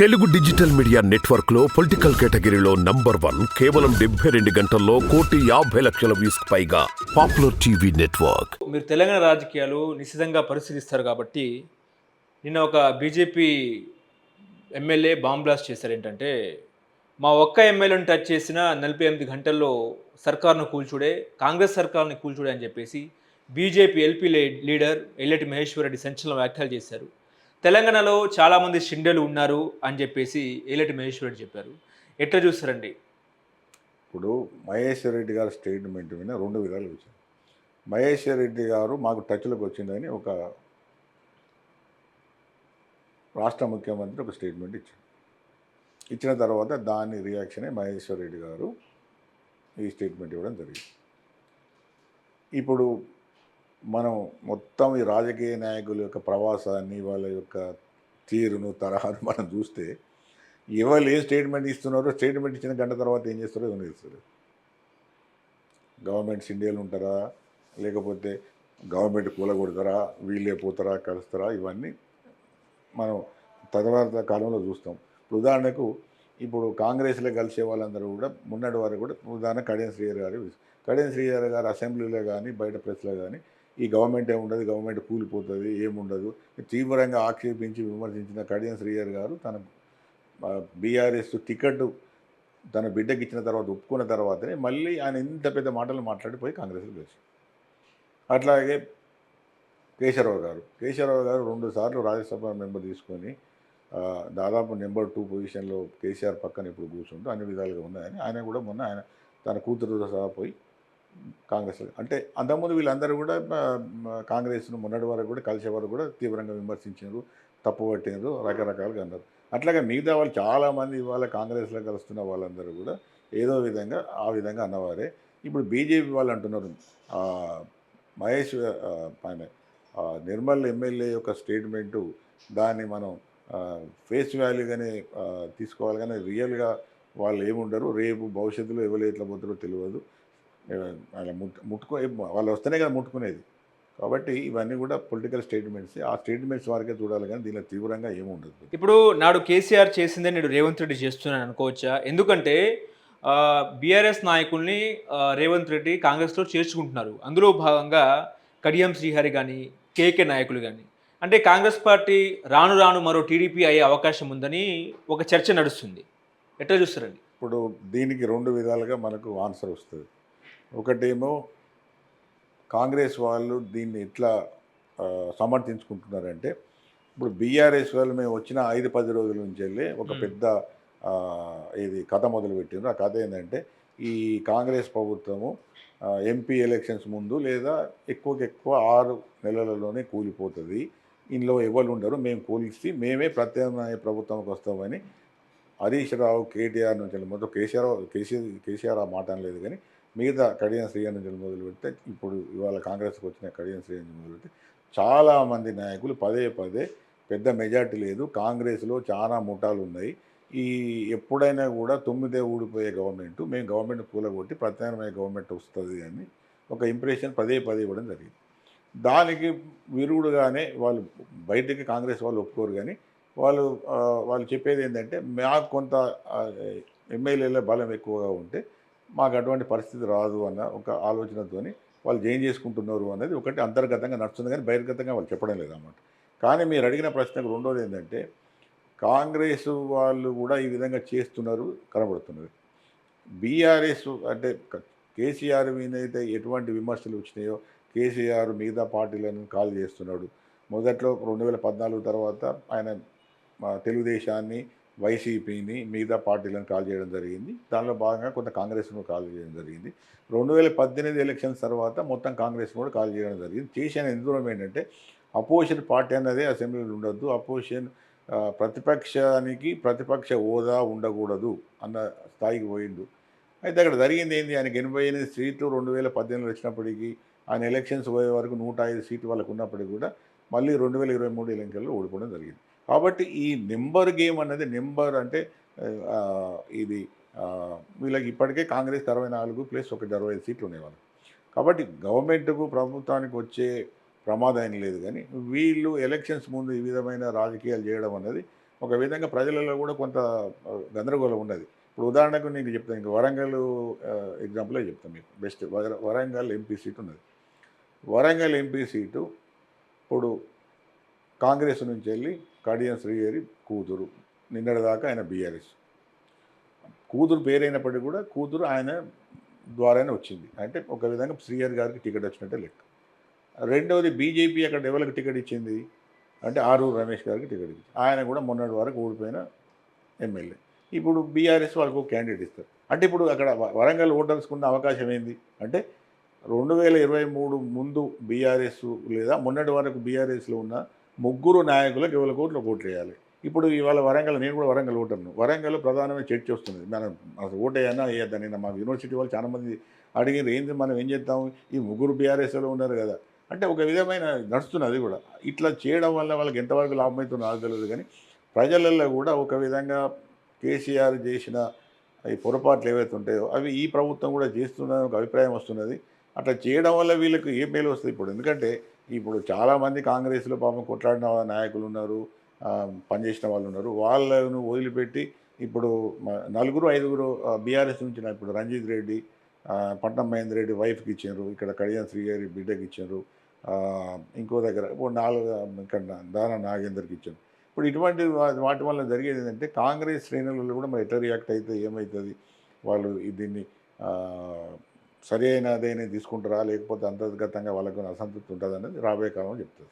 Telugu digital media నెట్వర్క్లో political కేటగిరీలో number one కేవలం డెబ్బై రెండు గంటల్లో కోటి యాభై లక్షల వ్యూస్ పైగా పాపులర్ టీవీ నెట్వర్క్. మీరు తెలంగాణ రాజకీయాలు నిశ్చితంగా పరిశీలిస్తారు కాబట్టి నిన్న ఒక బీజేపీ ఎమ్మెల్యే బాంబ్ బ్లాస్ట్ చేశారు ఏంటంటే మా ఒక్క ఎమ్మెల్యేని టచ్ చేసిన నలభై ఎనిమిది గంటల్లో సర్కార్ను కూల్చుడే కాంగ్రెస్ సర్కార్ని కూల్చుడే అని చెప్పేసి BJP LP leader Alleti Maheshwar Reddy సంచలన వ్యాఖ్యలు చేశారు. తెలంగాణలో చాలామంది షిండెలు ఉన్నారు అని చెప్పేసి ఏలటి మహేశ్వర్ రెడ్డి చెప్పారు. ఎట్లా చూస్తారండి? ఇప్పుడు మహేశ్వర్ రెడ్డి గారి స్టేట్మెంట్ మీద రెండు విధాలు వచ్చాయి మహేశ్వర్ రెడ్డి గారు మాకు టచ్లోకి వచ్చిందని ఒక రాష్ట్ర ముఖ్యమంత్రి ఒక స్టేట్మెంట్ ఇచ్చారు. ఇచ్చిన తర్వాత దాని రియాక్షనే మహేశ్వర్ రెడ్డి గారు ఈ స్టేట్మెంట్ ఇవ్వడం జరిగింది. ఇప్పుడు మనం మొత్తం ఈ రాజకీయ నాయకుల యొక్క ప్రవాసాన్ని వాళ్ళ యొక్క తీరును తరహాను మనం చూస్తే ఎవరు ఏ స్టేట్మెంట్ ఇస్తున్నారో స్టేట్మెంట్ ఇచ్చిన గంట తర్వాత ఏం చేస్తారో ఏమో తెలుస్తుంది గవర్నమెంట్ ఇండియాలు ఉంటారా? లేకపోతే గవర్నమెంట్ కూలగొడతారా? వీళ్ళే పోతారా? కలుస్తారా? ఇవన్నీ మనం తర్వాత కాలంలో చూస్తాం. ఉదాహరణకు ఇప్పుడు కాంగ్రెస్లో కలిసే వాళ్ళందరూ కూడా మొన్నటి వారు కూడా ఉదాహరణ కడియం శ్రీహరి గారు. కడియం శ్రీహరి గారు అసెంబ్లీలో కానీ బయట ప్రెస్లో కానీ ఈ గవర్నమెంట్ ఏముండదు గవర్నమెంట్ కూలిపోతుంది ఏముండదు. తీవ్రంగా ఆక్షేపించి విమర్శించిన కడియం శ్రీయర్ గారు తన బీఆర్ఎస్ టికెట్ తన బిడ్డకి ఇచ్చిన తర్వాత ఒప్పుకున్న తర్వాతనే మళ్ళీ ఆయన ఇంత పెద్ద మాటలు మాట్లాడిపోయి కాంగ్రెస్లో కలిసి అట్లాగే కేశవరావు గారు కేశవరావు గారు రెండు సార్లు రాజ్యసభ మెంబర్ తీసుకొని దాదాపు నెంబర్ టూ పొజిషన్లో కేసీఆర్ పక్కన ఇప్పుడు కూర్చుంటూ అన్ని విధాలుగా ఉన్నాయని ఆయన కూడా మొన్న ఆయన తన కూతురుతో సహా పోయి కాంగ్రెస్ అంటే అంతకుముందు వీళ్ళందరూ కూడా కాంగ్రెస్ను మొన్నటి వరకు కూడా కలిసే వరకు కూడా తీవ్రంగా విమర్శించారు తప్పు పట్టినారు రకరకాలుగా అన్నారు. అట్లాగే మిగతా వాళ్ళు చాలామంది ఇవాళ కాంగ్రెస్లో కలుస్తున్న వాళ్ళందరూ కూడా ఏదో విధంగా ఆ విధంగా అన్నవారే. ఇప్పుడు బీజేపీ వాళ్ళు అంటున్నారు మహేష్ ఆయన నిర్మల్ ఎమ్మెల్యే యొక్క స్టేట్మెంటు దాన్ని మనం ఫేస్ వాల్యూగానే తీసుకోవాలి కానీ రియల్గా వాళ్ళు ఏముండరు రేపు భవిష్యత్తులో ఎవరు ఎట్లా పోతారో తెలియదు. ఏ, వాళ్ళ ముట్ ముట్టుకో వాళ్ళు వస్తేనే కదా ముట్టుకునేది. కాబట్టి ఇవన్నీ కూడా పొలిటికల్ స్టేట్మెంట్స్ ఆ స్టేట్మెంట్స్ వారికే చూడాలి కానీ దీనిలో తీవ్రంగా ఏముండదు ఇప్పుడు నాడు కేసీఆర్ చేసిందే నేడు రేవంత్ రెడ్డి చేస్తున్నాను అనుకోవచ్చా? ఎందుకంటే బీఆర్ఎస్ నాయకుల్ని రేవంత్ రెడ్డి కాంగ్రెస్లో చేర్చుకుంటున్నారు. అందులో భాగంగా కడియం శ్రీహరి కానీ కేకే నాయకులు కానీ అంటే కాంగ్రెస్ పార్టీ రాను రాను మరో టీడీపీ అయ్యే అవకాశం ఉందని ఒక చర్చ నడుస్తుంది. ఎట్లా చూస్తారండి? ఇప్పుడు దీనికి రెండు విధాలుగా మనకు ఆన్సర్ వస్తుంది. ఒకటేమో కాంగ్రెస్ వాళ్ళు దీన్ని ఎట్లా సమర్థించుకుంటున్నారంటే ఇప్పుడు బీఆర్ఎస్ వాళ్ళు మేము వచ్చిన ఐదు పది రోజుల నుంచి వెళ్ళి ఒక. పెద్ద ఇది కథ మొదలు పెట్టిండ్రు ఆ కథ ఏంటంటే ఈ కాంగ్రెస్ ప్రభుత్వము ఎంపీ ఎలక్షన్స్ ముందు లేదా ఎక్కువకి ఎక్కువ ఆరు నెలలలోనే కూలిపోతుంది ఇందులో ఎవరు ఉండరు మేము కూలిస్తే మేమే ప్రత్యామ్నాయ ప్రభుత్వంకి వస్తామని హరీష్ రావు కేటీఆర్ నుంచి వెళ్ళి మొదలు కేసీఆర్ కేసీఆర్ కేసీఆర్ ఆ మాట అనలేదు కానీ మిగతా కడియం శ్రీహరి మొదలుపెడితే ఇప్పుడు ఇవాళ కాంగ్రెస్కి వచ్చిన కడియం శ్రీహరి మొదలుపెడితే చాలామంది నాయకులు పదే పదే పెద్ద మెజార్టీ లేదు. కాంగ్రెస్లో చాలా ముఠాలు ఉన్నాయి. ఈ ఎప్పుడైనా కూడా తొమ్మిదే ఊడిపోయే గవర్నమెంట్ మేము గవర్నమెంట్ కూలగొట్టి ప్రత్యామ్నాయ గవర్నమెంట్ వస్తుంది అని ఒక ఇంప్రెషన్ పదే పదే ఇవ్వడం జరిగింది. దానికి విరుగుడుగానే వాళ్ళు బయటికి కాంగ్రెస్ వాళ్ళు ఒప్పుకోరు కానీ వాళ్ళు వాళ్ళు చెప్పేది ఏంటంటే మాకు కొంత ఎమ్మెల్యేల బలం ఎక్కువగా ఉంటే మాకు అటువంటి పరిస్థితి రాదు అన్న ఒక ఆలోచనతోని వాళ్ళు జైన్ చేసుకుంటున్నారు అనేది ఒకటి అంతర్గతంగా నడుస్తుంది కానీ బహిర్గతంగా వాళ్ళు చెప్పడం లేదన్నమాట. కానీ మీరు అడిగిన ప్రశ్నకు రెండోది ఏంటంటే కాంగ్రెస్ వాళ్ళు కూడా ఈ విధంగా చేస్తున్నారు కనబడుతున్నారు బీఆర్ఎస్ అంటే కేసీఆర్ మీద అయితే ఎటువంటి విమర్శలు వచ్చినాయో కేసీఆర్ మిగతా పార్టీలను కాల్ చేస్తున్నాడు. మొదట్లో రెండు వేల పద్నాలుగు తర్వాత ఆయన మా తెలుగుదేశాన్ని వైసీపీని మిగతా పార్టీలను కాల్ చేయడం జరిగింది. దానిలో భాగంగా కొంత కాంగ్రెస్ను కాల్ చేయడం జరిగింది. రెండు వేల పద్దెనిమిది ఎలక్షన్స్ తర్వాత మొత్తం కాంగ్రెస్ కూడా కాల్ చేయడం జరిగింది. చేసిన ఎందుకు ఏంటంటే అపోజిషన్ పార్టీ అన్నదే అసెంబ్లీలో ఉండొద్దు. అపోజిషన్ ప్రతిపక్షానికి ప్రతిపక్ష హోదా ఉండకూడదు అన్న స్థాయికి పోయిండు. అయితే అక్కడ జరిగింది ఏంది? ఆయనకి ఎనభై ఎనిమిది సీట్లు రెండు వేల పద్దెనిమిది వచ్చినప్పటికీ ఆయన ఎలక్షన్స్ పోయే వరకు నూట ఐదు సీట్లు వాళ్ళకు ఉన్నప్పటికీ కూడా మళ్ళీ రెండు వేల ఇరవై మూడు ఎన్నికల్లో ఓడిపోవడం జరిగింది. కాబట్టి ఈ నెంబర్ గేమ్ అనేది నెంబర్ అంటే ఇది వీళ్ళకి ఇప్పటికే కాంగ్రెస్ అరవై నాలుగు ప్లస్ ఒకటి అరవై ఐదు సీట్లు ఉన్నాయి వాళ్ళకి. కాబట్టి గవర్నమెంట్కు ప్రభుత్వానికి వచ్చే ప్రమాదం లేదు కానీ వీళ్ళు ఎలక్షన్స్ ముందు ఈ విధమైన రాజకీయాలు చేయడం అనేది ఒక విధంగా ప్రజలలో కూడా కొంత గందరగోళం ఉన్నది. ఇప్పుడు ఉదాహరణకు నీకు చెప్తాను ఇంకా వరంగల్ ఎగ్జాంపులే చెప్తాను మీకు. బెస్ట్ వర- వరంగల్ ఎంపీ సీట్ ఉన్నది. వరంగల్ ఎంపీ సీటు ఇప్పుడు కాంగ్రెస్ నుంచి వెళ్ళి కడియం శ్రీహరి కూతురు. నిన్నటిదాకా ఆయన బీఆర్ఎస్. కూతురు పేరైనప్పటికీ కూడా కూతురు ఆయన ద్వారానే వచ్చింది. అంటే ఒక విధంగా శ్రీహరి గారికి టికెట్ వచ్చినట్టే లెక్క. రెండవది బీజేపీ అక్కడ ఎవరికి టికెట్ ఇచ్చింది? అంటే ఆరూరు రమేష్ గారికి టికెట్ ఇచ్చింది. ఆయన కూడా మొన్నటి వరకు ఓడిపోయిన ఎమ్మెల్యే. ఇప్పుడు బీఆర్ఎస్ వాళ్ళకు క్యాండిడేట్ ఇస్తారు. అంటే ఇప్పుడు అక్కడ వ- వరంగల్ ఓటర్స్కి ఉన్న అవకాశం ఏంది? అంటే రెండు వేల ఇరవై మూడు ముందు బీఆర్ఎస్ లేదా మొన్నటి వరకు బీఆర్ఎస్లో ఉన్న ముగ్గురు నాయకులకు ఇవాళ కోట్లు ఓట్లు వేయాలి. ఇప్పుడు ఇవాళ వరంగల్ నేను కూడా వరంగల్ ఓటర్ను. వరంగల్ ప్రధానమైన చర్చ వస్తుంది మనం అసలు ఓటేయన్నా వేయద్దని మా యూనివర్సిటీ వాళ్ళు చాలామంది అడిగారు ఏంది మనం ఏం చేద్దాం? ఈ ముగ్గురు బీఆర్ఎస్లో ఉన్నారు కదా. అంటే ఒక విధమైన నడుస్తున్నది అది కూడా. ఇట్లా చేయడం వల్ల వాళ్ళకి ఎంతవరకు లాభం అవుతుందో నాకు తెలియదు కానీ ప్రజలలో కూడా ఒక విధంగా కేసీఆర్ చేసిన అవి పొరపాట్లు ఏవైతే ఉంటాయో అవి ఈ ప్రభుత్వం కూడా చేస్తుందని ఒక అభిప్రాయం వస్తున్నది. అట్లా చేయడం వల్ల వీళ్ళకి ఏ మేలు వస్తుంది ఇప్పుడు? ఎందుకంటే ఇప్పుడు చాలామంది కాంగ్రెస్లో పాపం కొట్లాడిన నాయకులు ఉన్నారు పనిచేసిన వాళ్ళు ఉన్నారు. వాళ్ళను వదిలిపెట్టి ఇప్పుడు నలుగురు ఐదుగురు బీఆర్ఎస్ నుంచి ఇప్పుడు రంజిత్ రెడ్డి పట్నం మహేందర్ రెడ్డి వైఫ్కి ఇచ్చారు. ఇక్కడ కళ్యాణ్ శ్రీ గారి బిడ్డకి ఇచ్చారు. ఇంకో దగ్గర ఇప్పుడు నాలుగు ఇక్కడ దాన నాగేందర్కి ఇచ్చారు. ఇప్పుడు ఇటువంటి వాటి వల్ల జరిగేది ఏంటంటే కాంగ్రెస్ శ్రేణులలో కూడా మరి ఎట్లా రియాక్ట్ అయితే ఏమవుతుంది వాళ్ళు దీన్ని ఆ, సరి అయినదేనే తీసుకుంటారా? లేకపోతే అంతర్గతంగా వాళ్ళకు అసంతృప్తి ఉంటుంది? అనేది రాబోయే కాలంలో చెప్తుంది